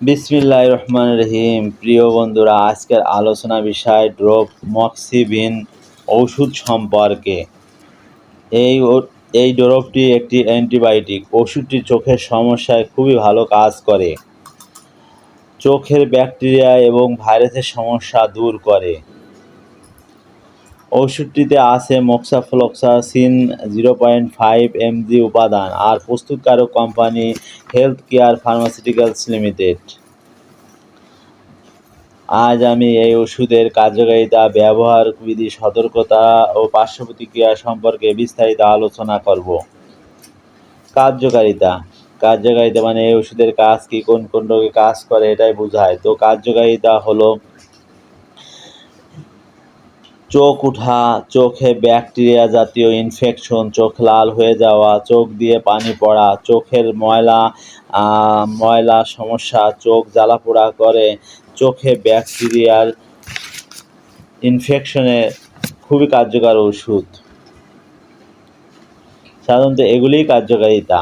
বিসমিল্লাহ রহমান রহিম। প্রিয় বন্ধুরা, আজকের আলোচনা বিষয় ড্রপ মক্সিভিন ওষুধ সম্পর্কে। এই এই ড্রপটি একটি অ্যান্টিবায়োটিক। ওষুধটি চোখের সমস্যায় খুবই ভালো কাজ করে। চোখের ব্যাকটেরিয়া এবং ভাইরাসের সমস্যা দূর করে। ওষুধটিতে আছে moxifloxacin zero point five M উপাদান আর প্রস্তুতকারক company health care pharmaceuticals limited. আজ আমি এই ওষুধের কার্যকারিতা, ব্যবহার বিধি, সতর্কতা ও পার্শ্ব প্রতিক্রিয়া সম্পর্কে বিস্তারিত আলোচনা করব। কার্যকারিতা। কার্যকারিতা মানে এই ওষুধের কাজ কি, কোন কোন রোগে কাজ করে, এটাই বোঝায়। তো কার্যকারিতা হলো চোখ উঠা, চোখে ব্যাকটেরিয়া জাতীয় ইনফেকশন চোখ লাল হয়ে যাওয়া, চোখ দিয়ে পানি পড়া, চোখের ময়লা ময়লা সমস্যা, চোখ জ্বালা পোড়া করে, চোখে ব্যাকটেরিয়ার ইনফেকশনে খুবই কার্যকর ওষুধ। সাধারণত এগুলিই কার্যকারিতা।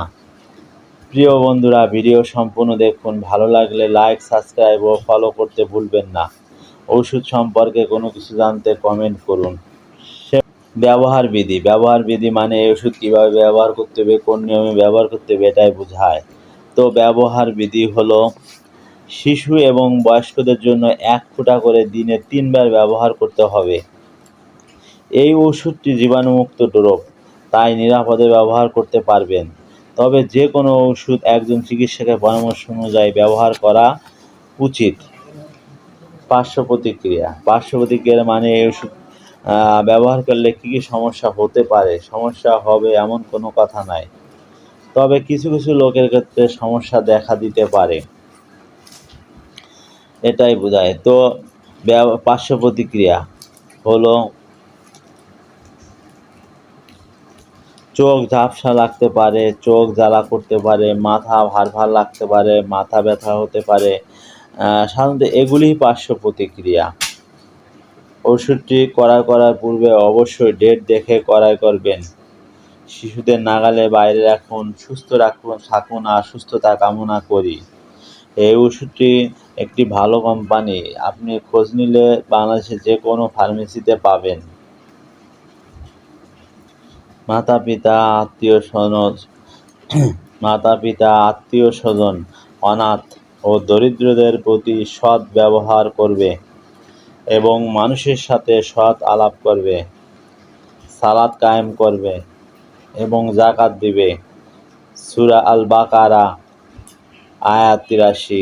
প্রিয় বন্ধুরা, ভিডিও সম্পূর্ণ দেখুন। ভালো লাগলে লাইক সাবস্ক্রাইব ও ফলো করতে ভুলবেন না। ওষুধ সম্পর্কে কোনো কিছু জানতে কমেন্ট করুন। ব্যবহার বিধি ব্যবহার বিধি মানে এই ওষুধ কীভাবে ব্যবহার করতে হবে, কোন নিয়মে ব্যবহার করতে হবে এটাই বোঝায়। তো ব্যবহার বিধি হলো শিশু এবং বয়স্কদের জন্য এক ফোঁটা করে দিনে তিনবার ব্যবহার করতে হবে। এই ওষুধটি জীবাণুমুক্ত ড্রপ তাই নিরাপদে ব্যবহার করতে পারবেন। তবে যে কোনো ওষুধ একজন চিকিৎসকের পরামর্শ অনুযায়ী ব্যবহার করা উচিত। পার্শ্ব প্রতিক্রিয়া পার্শ্ব প্রতিক্রিয়া মানে এই ওষুধ ব্যবহার করলে কী কী সমস্যা হতে পারে? সমস্যা হবে এমন কোনো কথা নাই। তবে কিছু কিছু লোকের ক্ষেত্রে সমস্যা দেখা দিতে পারে। এটাই বোঝায়। তো পার্শ্ব প্রতিক্রিয়া হলো চোখ ঝাপসা লাগতে পারে, চোখ জ্বালা করতে পারে, মাথা ভার ভার লাগতে পারে, মাথা ব্যথা হতে পারে সাধারণত এগুলিই পার্শ্ব প্রতিক্রিয়া। ওষুধটি ক্রয় করার পূর্বে অবশ্যই ডেট দেখে ক্রয় করবেন। শিশুদের নাগালে বাইরে রাখুন, সুস্থ রাখুন, থাকুন আর সুস্থতা কামনা করি। এই ওষুধটি একটি ভালো কোম্পানি। আপনি খোঁজ নিলে বাংলাদেশে যে কোনো ফার্মেসিতে পাবেন। মাতা পিতা আত্মীয় স্বজন মাতা পিতা আত্মীয় স্বজন, অনাথ ও দরিদ্রদের প্রতি সৎ ব্যবহার করবে এবং মানুষের সাথে সৎ আলাপ করবে সালাদ কায়েম করবে এবং জাকাত দিবে। সুরা আল বাকারা আয়াত তিরাশি।